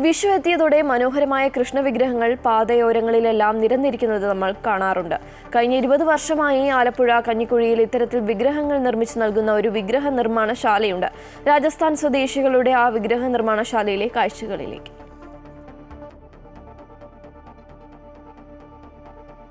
വിഷു എത്തിയതോടെ മനോഹരമായ കൃഷ്ണവിഗ്രഹങ്ങൾ പാതയോരങ്ങളിലെല്ലാം നിരന്നിരിക്കുന്നത് നമ്മൾ കാണാറുണ്ട്. കഴിഞ്ഞ ഇരുപത് വർഷമായി ആലപ്പുഴ കഞ്ഞിക്കുഴിയിൽ ഇത്തരത്തിൽ വിഗ്രഹങ്ങൾ നിർമ്മിച്ചു നൽകുന്ന ഒരു വിഗ്രഹ നിർമ്മാണശാലയുണ്ട്. രാജസ്ഥാൻ സ്വദേശികളുടെ ആ വിഗ്രഹ നിർമ്മാണശാലയിലെ കാഴ്ചകളിലേക്ക്.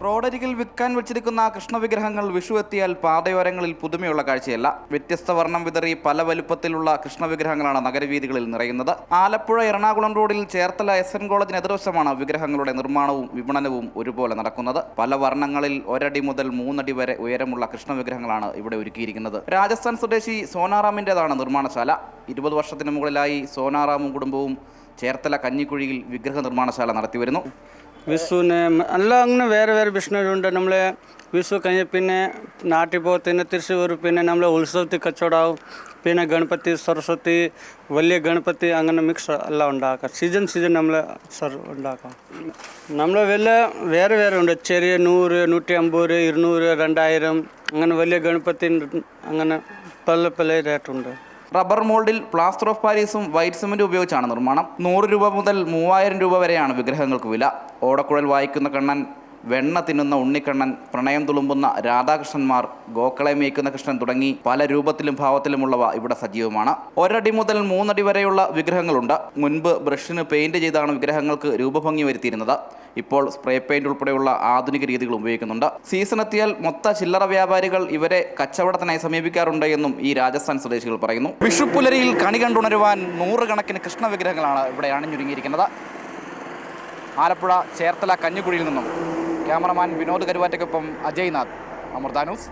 റോഡരികിൽ വിൽക്കാൻ വെച്ചിരിക്കുന്ന കൃഷ്ണവിഗ്രഹങ്ങൾ വിഷു എത്തിയാൽ പാതയോരങ്ങളിൽ പുതുമയുള്ള കാഴ്ചയല്ല. വ്യത്യസ്ത വർണം വിതറി പല വലുപ്പത്തിലുള്ള കൃഷ്ണവിഗ്രഹങ്ങളാണ് നഗരവീതികളിൽ നിറയുന്നത്. ആലപ്പുഴ എറണാകുളം റോഡിൽ ചേർത്തല എസ് എൻ കോളേജിന് എതിർവശമാണ് വിഗ്രഹങ്ങളുടെ നിർമ്മാണവും വിപണനവും ഒരുപോലെ നടക്കുന്നത്. പല വർണങ്ങളിൽ ഒരടി മുതൽ മൂന്നടി വരെ ഉയരമുള്ള കൃഷ്ണവിഗ്രഹങ്ങളാണ് ഇവിടെ ഒരുക്കിയിരിക്കുന്നത്. രാജസ്ഥാൻ സ്വദേശി സോനാറാമിന്റെതാണ് നിർമ്മാണശാല. ഇരുപത് വർഷത്തിന് മുകളിലായി സോനാറാമും കുടുംബവും ചേർത്തല കഞ്ഞിക്കുഴിയിൽ വിഗ്രഹ നിർമ്മാണശാല നടത്തിവരുന്നു. വിഷുവിന് എല്ലാം അങ്ങനെ വേറെ വേറെ ബിസിനസ്സുണ്ട് നമ്മൾ വിഷു കഴിഞ്ഞ് പിന്നെ നാട്ടിൽ പോകത്തിന് തൃശ്ശൂർ പിന്നെ നമ്മൾ ഉത്സവത്തിൽ കച്ചവടമാവും പിന്നെ ഗണപതി സരസ്വതി വലിയ ഗണപതി അങ്ങനെ മിക്സ് എല്ലാം ഉണ്ടാക്കാം. സീസൺ സീസൺ നമ്മൾ സർ ഉണ്ടാക്കാം. നമ്മൾ വലിയ വേറെ വേറെ ഉണ്ട്. ചെറിയ നൂറ് നൂറ്റി അമ്പത് ഇരുന്നൂറ് രണ്ടായിരം അങ്ങനെ വലിയ ഗണപതി അങ്ങനെ പല പല റേറ്റുണ്ട് റബ്ബർ മോൾഡിൽ പ്ലാസ്റ്റർ ഓഫ് പാരീസും വൈറ്റ് സിമന്റും ഉപയോഗിച്ചാണ് നിർമ്മാണം. നൂറ് രൂപ മുതൽ മൂവായിരം രൂപ വരെയാണ് വിഗ്രഹങ്ങൾക്ക് വില. ഓടക്കുഴൽ വായിക്കുന്ന കണ്ണൻ വെണ്ണ തിന്നുന്ന ഉണ്ണിക്കണ്ണൻ പ്രണയം തുളുമ്പുന്ന രാധാകൃഷ്ണന്മാർ ഗോക്കളെ മേയ്ക്കുന്ന കൃഷ്ണൻ തുടങ്ങി പല രൂപത്തിലും ഭാവത്തിലുമുള്ളവ ഇവിടെ സജീവമാണ്. ഒരടി മുതൽ മൂന്നടി വരെയുള്ള വിഗ്രഹങ്ങളുണ്ട്. മുൻപ് ബ്രഷിന് പെയിന്റ് ചെയ്താണ് വിഗ്രഹങ്ങൾക്ക് രൂപഭംഗി വരുത്തിയിരുന്നത്. ഇപ്പോൾ സ്പ്രേ പെയിന്റ് ഉൾപ്പെടെയുള്ള ആധുനിക രീതികൾ ഉപയോഗിക്കുന്നുണ്ട്. സീസൺ എത്തിയാൽ മൊത്ത ചില്ലറ വ്യാപാരികൾ ഇവരെ കച്ചവടത്തിനായി സമീപിക്കാറുണ്ട് എന്നും ഈ രാജസ്ഥാൻ സ്വദേശികൾ പറയുന്നു. വിഷുപ്പുലരിയിൽ കണി കണ്ടുണരുവാൻ നൂറുകണക്കിന് കൃഷ്ണ വിഗ്രഹങ്ങളാണ് ഇവിടെ അണിഞ്ഞൊരുങ്ങിയിരിക്കുന്നത്. ആലപ്പുഴ ചേർത്തല കഞ്ഞിക്കുഴിയിൽ നിന്നും ക്യാമറമാൻ വിനോദ് കരുവാറ്റയ്ക്കൊപ്പം അജയ് നാഥ് അമൃത ന്യൂസ്